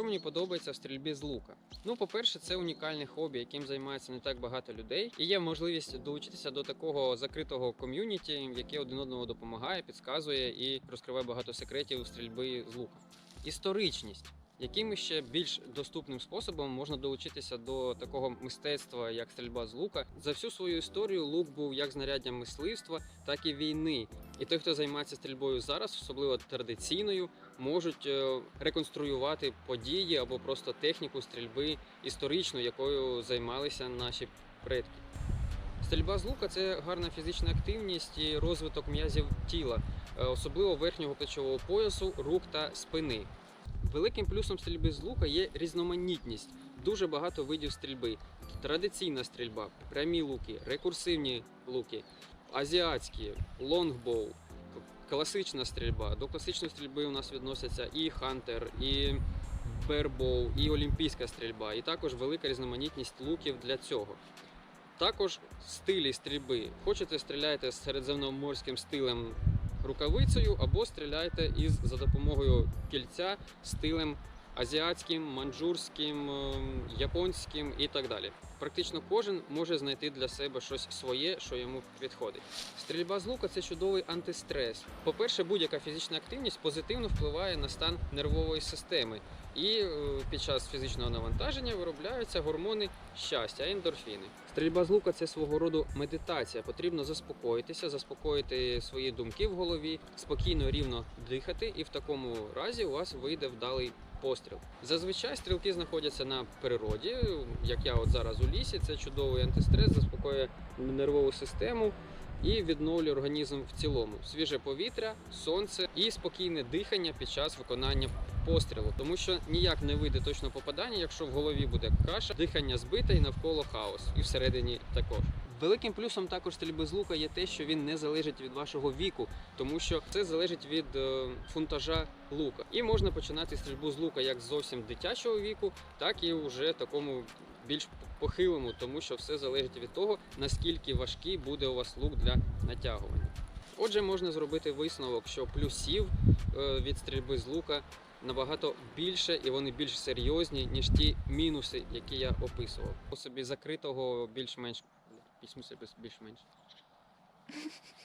Що мені подобається в стрільбі з лука? Ну, по-перше, це унікальне хобі, яким займається не так багато людей, і є можливість долучитися до такого закритого ком'юніті, яке один одному допомагає, підказує і розкриває багато секретів стрільби з лука. Історичність. Яким ще більш доступним способом можна долучитися до такого мистецтва, як стрільба з лука? За всю свою історію лук був як знаряддям мисливства, так і війни. І той, хто займається стрільбою зараз, особливо традиційною, можуть е, реконструювати події або просто техніку стрільби історичну, якою займалися наші предки. Стрільба з лука це гарна фізична активність і розвиток м'язів тіла, е, особливо верхнього плечового поясу, рук та спини. Великим плюсом стрільби з лука є різноманітність. Дуже багато видів стрільби. Традиційна стрільба, прямі луки, рекурсивні луки, азіатські, лонгбоу, класична стрільба. До класичної стрільби у нас відносяться і хантер, і бербоу, і олімпійська стрільба, і також велика різноманітність луків для цього. Також стилі стрільби. Хочете стріляйте з середземноморським стилем рукавицею, або стріляйте із за допомогою кільця стилем азіатським, манджурським, ем, японським і так далі. Практично кожен може знайти для себе щось своє, що йому підходить. Стрільба з лука це чудовий антистрес. По-перше, будь-яка фізична активність позитивно впливає на стан нервової системи, і е, під час фізичного навантаження виробляються гормони щастя, ендорфіни. Стрільба з лука це свого роду медитація. Потрібно заспокоїтися, заспокоїти свої думки в голові, спокійно, рівно дихати, і в такому разі у вас вийде вдалий постріл. Зазвичай стрілки знаходяться на природі, як я от зараз у лісі. Це чудовий антистрес, заспокоює нервову систему і відновлює організм в цілому. Свіже повітря, сонце і спокійне дихання під час виконання пострілу, тому що ніяк не вийде точно попадання, якщо в голові буде каша, дихання збите і навколо хаос, і всередині також. Великим плюсом також стрільби з лука є те, що він не залежить від вашого віку, тому що це залежить від е, фунтажа лука. І можна починати стрільбу з лука як зовсім дитячого віку, так і вже такому більш похилому, тому що все залежить від того, наскільки важкий буде у вас лук для натягування. Отже, можна зробити висновок, що плюсів е, від стрільби з лука набагато більше і вони більш серйозні, ніж ті мінуси, які я описував. У собі закритого більш-менш пісьму себе більш-менш.